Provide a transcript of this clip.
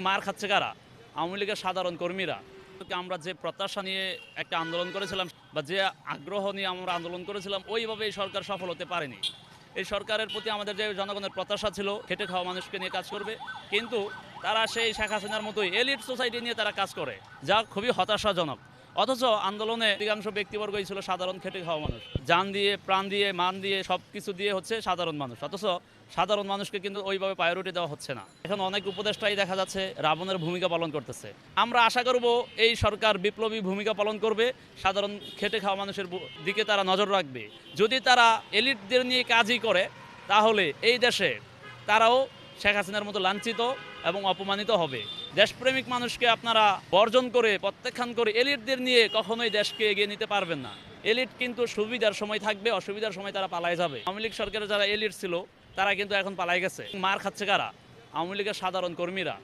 মার খাচ্ছে কারা? আওয়ামী লীগের সাধারণ কর্মীরা। আমরা যে প্রত্যাশা নিয়ে একটা আন্দোলন করেছিলাম বা যে আগ্রহ নিয়ে আমরা আন্দোলন করেছিলাম, ওইভাবে এই সরকার সফল হতে পারেনি। এই সরকারের প্রতি আমাদের যে জনগণের প্রত্যাশা ছিল, খেটে খাওয়া মানুষকে নিয়ে কাজ করবে, কিন্তু তারা সেই শেখ হাসিনার মতোই এলিট সোসাইটি নিয়ে তারা কাজ করে, যা খুবই হতাশাজনক। অথচ আন্দোলনে অধিকাংশ ব্যক্তিবর্গই ছিল সাধারণ খেটে খাওয়া মানুষ। যান দিয়ে, প্রাণ দিয়ে, মান দিয়ে সব কিছু দিয়ে হচ্ছে সাধারণ মানুষ। অথচ সাধারণ মানুষকে কিন্তু ওইভাবে প্রায়োরিটি দেওয়া হচ্ছে না। এখন অনেক উপদেষ্টাই দেখা যাচ্ছে রাবণের ভূমিকা পালন করতেছে। আমরা আশা করব এই সরকার বিপ্লবী ভূমিকা পালন করবে, সাধারণ খেটে খাওয়া মানুষের দিকে তারা নজর রাখবে। যদি তারা এলিটদের নিয়ে কাজই করে, তাহলে এই দেশে তারাও শেখ হাসিনার মতো লাঞ্ছিত এবং অপমানিত হবে। দেশপ্রেমিক মানুষকে আপনারা বর্জন করে, প্রত্যাখ্যান করে এলিটদের নিয়ে কখনোই দেশকে এগিয়ে নিতে পারবেন না। এলিট কিন্তু সুবিধার সময় থাকবে, অসুবিধার সময় তারা পালায় যাবে। আওয়ামী লীগ সরকারের যারা এলিট ছিল, তারা কিন্তু এখন পালাই গেছে। মার খাচ্ছে কারা? আওয়ামী লীগের সাধারণ কর্মীরা।